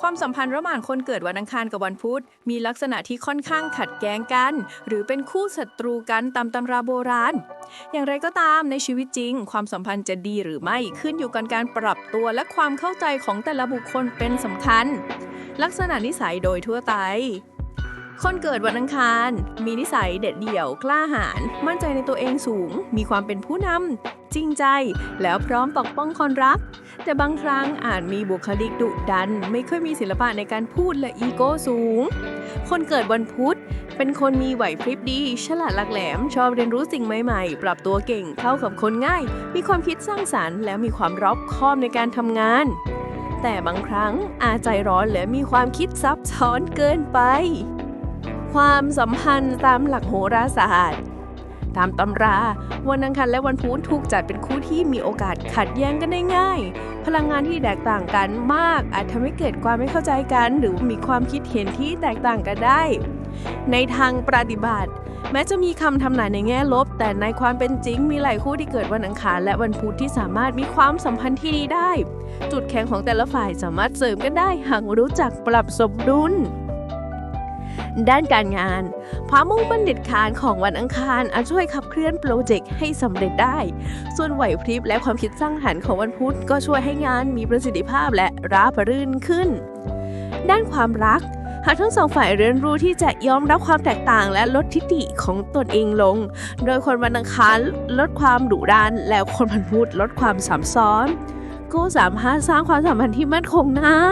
ความสัมพันธ์ระหว่างคนเกิดวันอังคารกับวันพุธ มีลักษณะที่ค่อนข้างขัดแย้งกัน หรือเป็นคู่ศัตรูกันตามตำราโบราณ อย่างไรก็ตามในชีวิตจริง ความสัมพันธ์จะดีหรือไม่ขึ้นอยู่กับการปรับตัวและความเข้าใจของแต่ละบุคคลเป็นสำคัญ ลักษณะนิสัยโดยทั่วไป คนเกิดวันอังคาร มีนิสัยเด็ดเดี่ยวกล้าหาญมั่นใจในตัวเองสูง มีความเป็นผู้นำจริงใจ แล้วพร้อมปกป้องคนรัก แต่บางครั้งอาจมีบุคลิกดุดัน ไม่ค่อยมีศิลปะในการพูดและอีโก้สูง คนเกิดวันพุธ เป็นคนมีไหวพริบดี ฉลาดหลักแหลม ชอบเรียนรู้สิ่งใหม่ๆ ปรับตัวเก่งเข้ากับคนง่าย มีความคิดสร้างสารรค์ และมีความรอบคอบในการทำงานแต่บางครั้งอาจใจร้อนและมีความคิดซับซ้อนเกินไป ความสัมพันธ์ตามหลักโหราศาสตร์ ตามตำรา วันอังคารและวันพุธถูกจัดเป็นคู่ที่มีโอกาสขัดแย้งกันได้ง่าย พลังงานที่แตกต่างกันมาก อาจทำให้เกิดความไม่เข้าใจกัน หรือมีความคิดเห็นที่แตกต่างกันได้ ในทางปฏิบัติ แม้จะมีคำทำนายในแง่ลบ แต่ในความเป็นจริงมีหลายคู่ที่เกิดวันอังคารและวันพุธที่สามารถมีความสัมพันธ์ที่ดีได้ จุดแข็งของแต่ละฝ่ายสามารถเสริมกันได้หากรู้จักปรับสมดุล ด้านการงานความมุ่งมั่นเด็ดขาดของวันอังคารอาจช่วยขับเคลื่อนโปรเจกต์ให้สำเร็จได้ ส่วนไหวพริบและความคิดสร้างสรรค์ของวันพุธก็ช่วยให้งานมีประสิทธิภาพและราบรื่นขึ้น ด้านความรักหากทั้งสองฝ่ายเรียนรู้ที่จะยอมรับความแตกต่างและลดทิฐิของตนเองลง โดยคนวันอังคารลดความดุดันแล้วคนวันพุธลดความสับซ้อนก็สามารถสร้างความสัมพันธ์ที่มั่นคงได้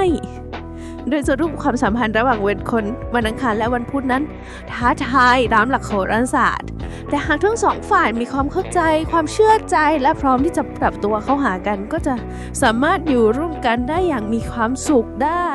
โดยสรุปความสัมพันธ์ระหว่างเวนคนวันอังคารและวันพุธนั้น ท้าทายตามหลักโหราศาสตร์ แต่หากทั้งสองฝ่ายมีความเข้าใจ ความเชื่อใจและพร้อมที่จะปรับตัวเข้าหากันก็จะสามารถอยู่ร่วมกันได้อย่างมีความสุขได้